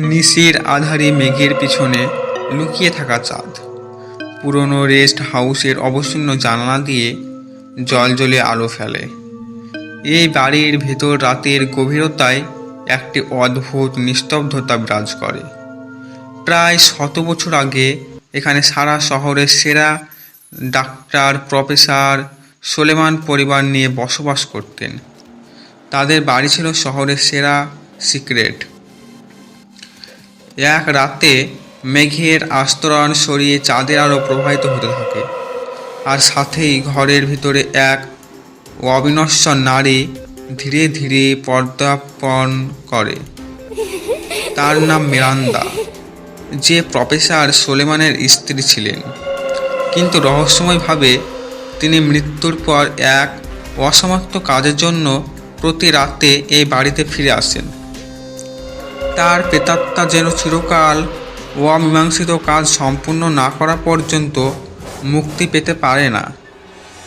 নিশির আধারে মেঘের পিছনে লুকিয়ে থাকা চাঁদ। পুরনো রেস্ট হাউসের অবসন্ন জানালা দিয়ে জল জলে আলো ফেলে। এই বাড়ির ভেতর রাতের গভীরতায় একটি অদ্ভুত নিস্তব্ধতা বিরাজ করে। প্রায় শত বছর আগে এখানে সারা শহরের সেরা ডাক্তার, প্রফেসর সোলেমান পরিবার নিয়ে বসবাস করতেন। তাদের বাড়ি ছিল শহরের সেরা সিক্রেট। এক রাতে মেঘের আস্তরণ সরিয়ে চাঁদের আলো প্রবাহিত হতে থাকে। আর সাথেই ঘরের ভিতরে এক অবিনশ্বর নারী ধীরে ধীরে পদার্পণ করে। তার নাম মিরান্দা যে প্রফেসর সোলেমানের স্ত্রী ছিলেন। কিন্তু রহস্যময়ভাবে তিনি মৃত্যুর পর এক অসমাপ্ত কাজের জন্য প্রতি রাতে এই বাড়িতে ফিরে আসেন। তার প্রেতাত্মা যেন চিরকাল অমীমাংসিত কাজ সম্পূর্ণ না করা পর্যন্ত মুক্তি পেতে পারে না।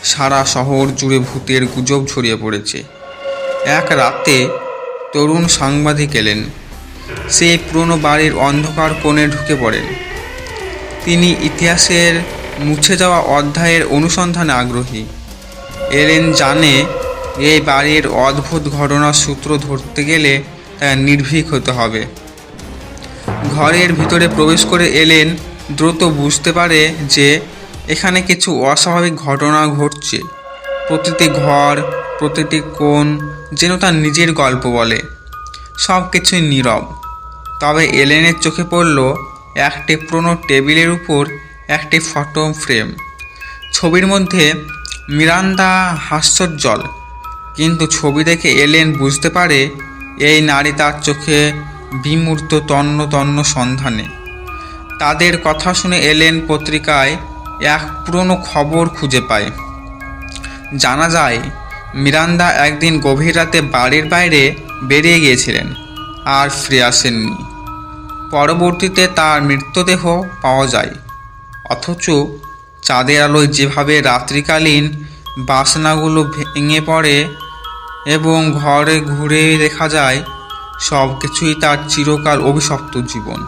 সারা শহর জুড়ে ভূতের গুজব ছড়িয়ে পড়েছে। এক রাতে তরুণ সাংবাদিক এলেন। সেই পুরনো বাড়ির অন্ধকার কোণে ঢুকে পড়েন। তিনি ইতিহাসের মুছে যাওয়া অধ্যায়ের অনুসন্ধানে আগ্রহী। এলেন জানে এই বাড়ির অদ্ভুত ঘটনার সূত্র ধরতে গেলে নির্ভীক হতে হবে। ঘরের ভিতরে প্রবেশ করে এলেন, দ্রুত বুঝতে পারে যে এখানে কিছু অস্বাভাবিক ঘটনা ঘটছে। প্রতিটি ঘর, প্রতিটি কোণ যেন তার নিজের গল্প বলে। সব কিছুই নীরব। তবে এলেনের চোখে পড়ল একটি পুরনো টেবিলের উপর একটি ফটো ফ্রেম। ছবির মধ্যে মিরান্দা হাস্যজ্জ্বল। কিন্তু ছবি দেখে এলেন বুঝতে পারে এই নারী তার চোখে বিমূর্ত তন্ন তন্ন সন্ধানে। তাদের কথা শুনে এলেন পত্রিকায় এক পুরনো খবর খুঁজে পায়। জানা যায়, মিরান্দা একদিন গভীর রাতে বাড়ির বাইরে বেরিয়ে গিয়েছিলেন আর ফিরে আসেননি। পরবর্তীতে তার মৃতদেহ পাওয়া যায়। অথচ চাঁদের আলোয় যেভাবে রাত্রিকালীন বাসনাগুলো ভেঙে পড়ে এবং ঘরে ঘুরে দেখা যায় সব কিছুই তার চিরকাল অভিশপ্ত জীবন।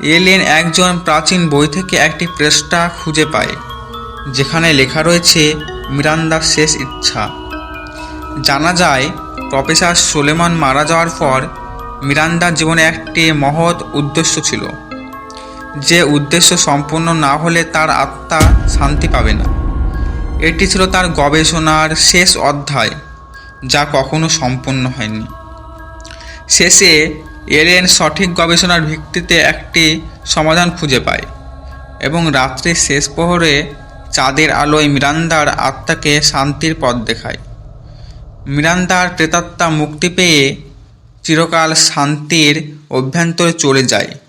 এলেন একজন প্রাচীন বই থেকে একটি পৃষ্ঠা খুঁজে পায়, যেখানে লেখা রয়েছে, মিরান্দার শেষ ইচ্ছা। জানা যায়, প্রফেসর সোলেমান মারা যাওয়ার পর, মিরান্দার জীবনে একটি মহৎ উদ্দেশ্য ছিল, যে উদ্দেশ্য সম্পূর্ণ না হলে তার আত্মা শান্তি পাবে না। এটি ছিল তার গবেষণার শেষ অধ্যায়, যা কখনো সম্পন্ন হয়নি। শেষে এলেন সঠিক গবেষণার ভিত্তিতে একটি সমাধান খুঁজে পায় এবং রাত্রির শেষ প্রহরে চাঁদের আলোয় মিরান্দার আত্মাকে শান্তির পথ দেখায়। মিরান্দার প্রেতাত্মা মুক্তি পেয়ে চিরকাল শান্তির অভ্যন্তরে চলে যায়।